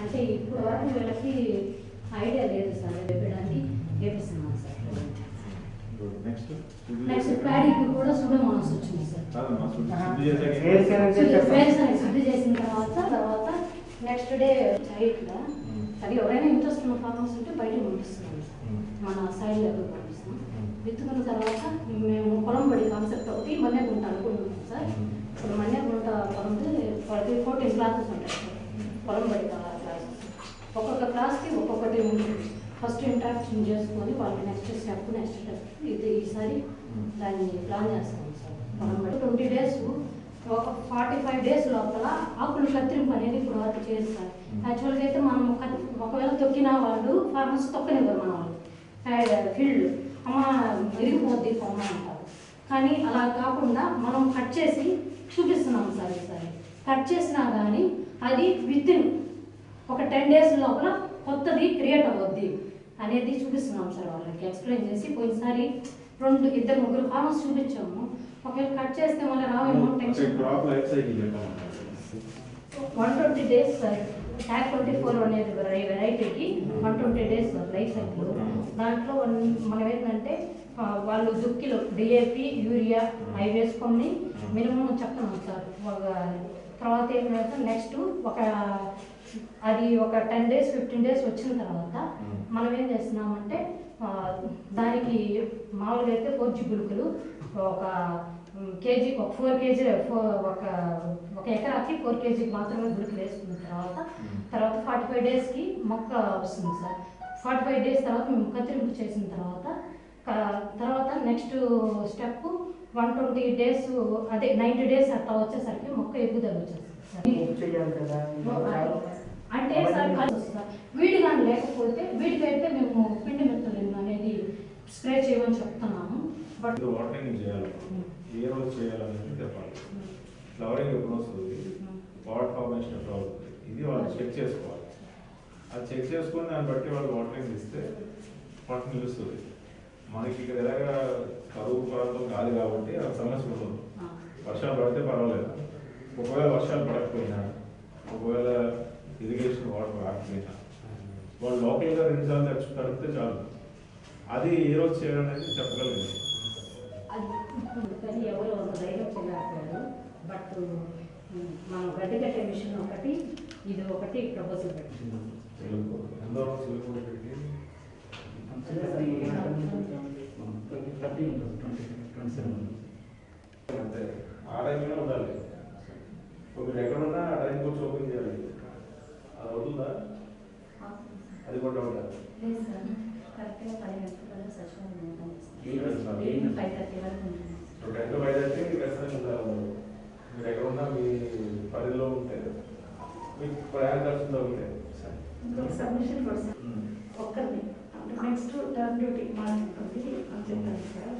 అంటే ఇప్పుడు వరకు వీళ్ళకి ఐడియా లేదు సార్ చెప్పడానికి చేపిస్తున్నాం సార్ నెక్స్ట్ నెక్స్ట్ ప్యాడీకి కూడా సుడమోనస్ వచ్చింది సార్ శుద్ధి చేసిన తర్వాత తర్వాత నెక్స్ట్ డే చైట్లా అది ఎవరైనా ఇంట్రెస్ట్ ఉన్న ఫార్మర్స్ ఉంటే బయట పంపిస్తున్నాం. మన సైడ్ లెవెల్. విత్తుకున్న తర్వాత మేము పొలం పడి కాన్సెప్ట్ ఒకటి మన్నే గుంట అనుకుంటున్నాం సార్. ఇప్పుడు మన్నే గుంట పొలంది ప్రతి ఫోర్టీన్ క్లాసెస్ ఉంటాయి సార్. పొలం పడి క్లాసెస్ ఒక్కొక్క క్లాస్కి ఒక్కొక్కటి ఉంటుంది. ఫస్ట్ ఇంట్రాక్షన్ చేసుకొని వాళ్ళకి నెక్స్ట్ స్టెప్ నెక్స్ట్ స్టెప్ ఇది ఈసారి దాన్ని ప్లాన్ చేస్తాం సార్. పొలం పడి ట్వంటీ డేస్ ఒక ఫార్టీ ఫైవ్ డేస్ లోపల ఆకులు కత్తిరింపు అనేది ఇప్పుడు వరకు చేస్తారు యాక్చువల్గా అయితే మనం ఒకవేళ తొక్కిన వాళ్ళు ఫార్మర్స్ తొక్కనివ్వరు మన వాళ్ళు. ఫీల్డ్ ఇరిగిపోద్ది కొమ్మ అంటారు. కానీ అలా కాకుండా మనం కట్ చేసి చూపిస్తున్నాం సార్ ఈసారి. కట్ చేసినా కానీ అది విత్ ఇన్ ఒక టెన్ డేస్ లోపల కొత్తది క్రియేట్ అవ్వద్ది అనేది చూపిస్తున్నాం సార్ వాళ్ళకి. ఎక్స్ప్లెయిన్ చేసి పోయినసారి రెండు ఇద్దరు ముగ్గురు ఫార్మర్స్ చూపించాము. ఒకవేళ కట్ చేస్తే మళ్ళీ రావేమో tension one twenty days sir TAG twenty four అనేది వెరైటీకి one twenty days life cycle. దాంట్లో వన్- మనం ఏంటంటే వాళ్ళు దుక్కిలో డిఏపి యూరియా అవి వేసుకొని మినిమం చెప్తున్నాం సార్. ఒక తర్వాత ఏంటంటే నెక్స్ట్ ఒక అది ఒక టెన్ డేస్ ఫిఫ్టీన్ డేస్ వచ్చిన తర్వాత. మనం ఏం చేస్తున్నామంటే దానికి మామూలుగా అయితే ఫోర్ జిబ్బులుకులు ఒక కేజీ ఒక ఫోర్ కేజీ ఫోర్ ఒక ఒక ఎకరాకి ఫోర్ కేజీకి మాత్రమే గుడికలు వేసుకున్న తర్వాత. తర్వాత ఫార్టీ ఫైవ్ డేస్కి మొక్క వస్తుంది సార్. ఫార్టీ ఫైవ్ డేస్ తర్వాత మేము కత్తిరింపు చేసిన తర్వాత తర్వాత next step one twenty days అదే నైంటీ డేస్ అట్లా వచ్చేసరికి మొక్క ఎదుగుదల వచ్చేస్తుంది అంటే సార్ వీడి కానీ లేకపోతే వీడికైతే మేము పిండి మెత్తలు అనేది స్ప్రే చేయమని చెప్తున్నాము బట్ వాటరింగ్ చేయాలి. ఏ రోజు చేయాలనేది చెప్పాలి. ఫ్లవరింగ్ ఎప్పుడు వస్తుంది? వాటర్ ఫార్మేషన్ ఎప్పుడు అవుతుంది? ఇది వాళ్ళు చెక్ చేసుకోవాలి. అది చెక్ చేసుకొని దాన్ని బట్టి వాళ్ళు వాటరింగ్ ఇస్తే పంట నిలుస్తుంది మనకి ఇక్కడ ఎలాగా కరువు ప్రాంతం కాదు కాబట్టి ఆ సమస్య ఉండదు వర్షాలు పడితే పర్వాలేదు. ఒకవేళ వర్షాలు పడకపోయినా ఒకవేళ ఇరిగేషన్ వాటర్ రాకపోయినా వాళ్ళు లోకల్గా రెండుసార్లు తెచ్చు తడిపితే చాలు. అది ఏ రోజు చేయాలనేది చెప్పగలిగింది. అది కానీ ఎవరు అంత ధైర్యం బట్ మనం గడ్డి కట్టే మిషన్ ఒకటి ఇది ఒకటి ప్రపోజల్ పెట్టింది ఆ టైంలో ఉండాలి మీరు ఎక్కడ ఉన్నా ఆ టైం వచ్చి ఓపెన్ చేయాలి అది అవుతుందా అది కూడా ఉండాలి కరెక్ట్గా సచివాలయం? ఈవినింగ్ ఫైవ్ థర్టీ వరకు ఉంటుంది ఇప్పుడు టెన్ టు ఫైవ్ అయితే ఖచ్చితంగా ఉండాలి మీరు ఎక్కడ ఉన్నా మీ పరిధిలో ఉంటే మీకు ప్రయాణ ఖర్చు తగ్గుతాయి ఇంకొక సబ్మిషన్ కోసం. ఒక్కరిని. అంటే నెక్స్ట్ టర్న్ డ్యూటీ మాట్లాడుతుంది అని చెప్పారు సార్.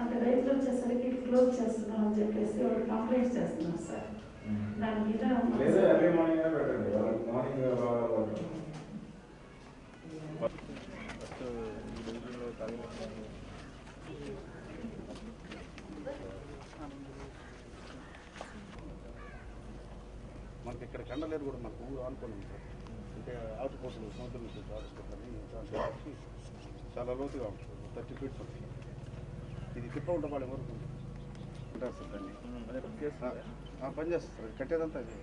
అంటే రైతులు వచ్చేసరికి క్లోజ్ చేస్తున్నాం అని చెప్పేసి వాళ్ళు కంప్లైంట్స్ చేస్తున్నారు సార్. దాని మీద మార్నింగ్ మార్నింగ్. మనకి ఇక్కడ కండలేరు కూడా మనకు ఊరు ఆనుకోలేము సార్ అంటే అవుట్ పోస్టులు సముద్రం నుంచి చాలా లోతుగా ఉంటుంది. థర్టీ ఫీట్స్ ఉంటుంది. ఇది తిప్ప ఉంటే వాళ్ళ వరకు ఉంటారు సార్ దాన్ని. ఆ, పని చేస్తారు సార్. కట్టేదంతా ఇది.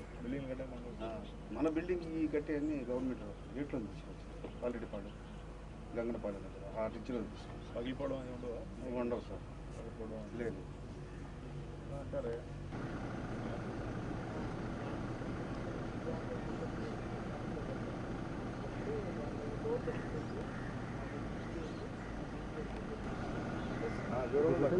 ఆ, మన బిల్డింగ్ ఈ కట్టే అన్ని గవర్నమెంట్ గేట్లో తీసుకొచ్చి పాలరెడ్డిపాడు గంగనపాడు എല്ലാം കൂടെ പറയുന്നുണ്ട് ആ ടീച്ചർ പകിൽപ്പാട് വാങ്ങിക്കൊണ്ട് ഉണ്ടോ സാർ? പകിൽപ്പാട് വാങ്ങില്ലേ ആ ജോറോ മൊത്തം